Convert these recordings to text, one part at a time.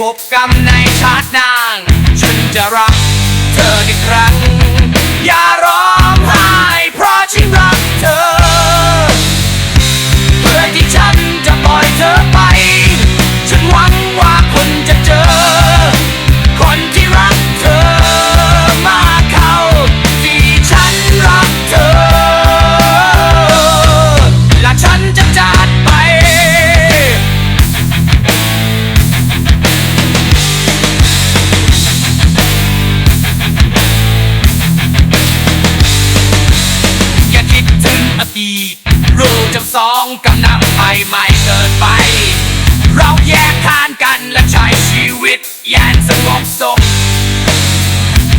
พบกันในชาตินาง ฉันจะรักเธออีกครั้ง อย่ารอ จำสองกำนังไปไม่เกินไป เราแยกทางกันและใช้ชีวิตอย่างสงบสุข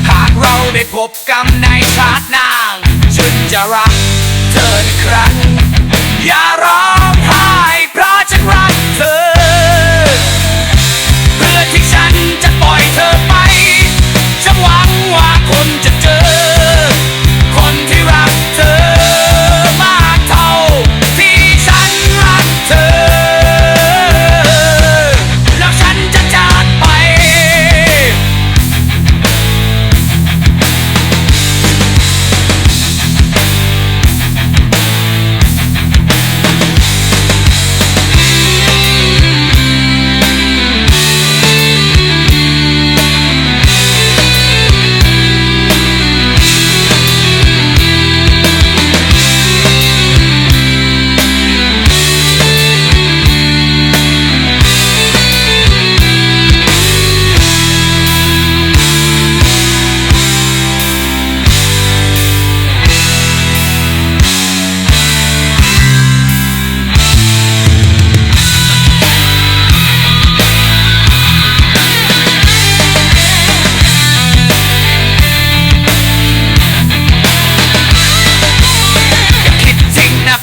หากเราได้พบกันในชาติหน้าฉันจะรักเธออีกครั้ง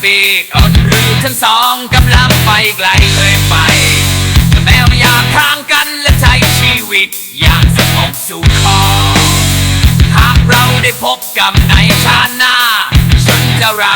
ปีกอดหรือทั้งสองกำลังไปไกลเคยไปแต่แม้ว่าอยากข้างกันและใช้ชีวิตอย่างสงบสุขคอหากเราได้พบกันในชาติหน้าฉันจะรัก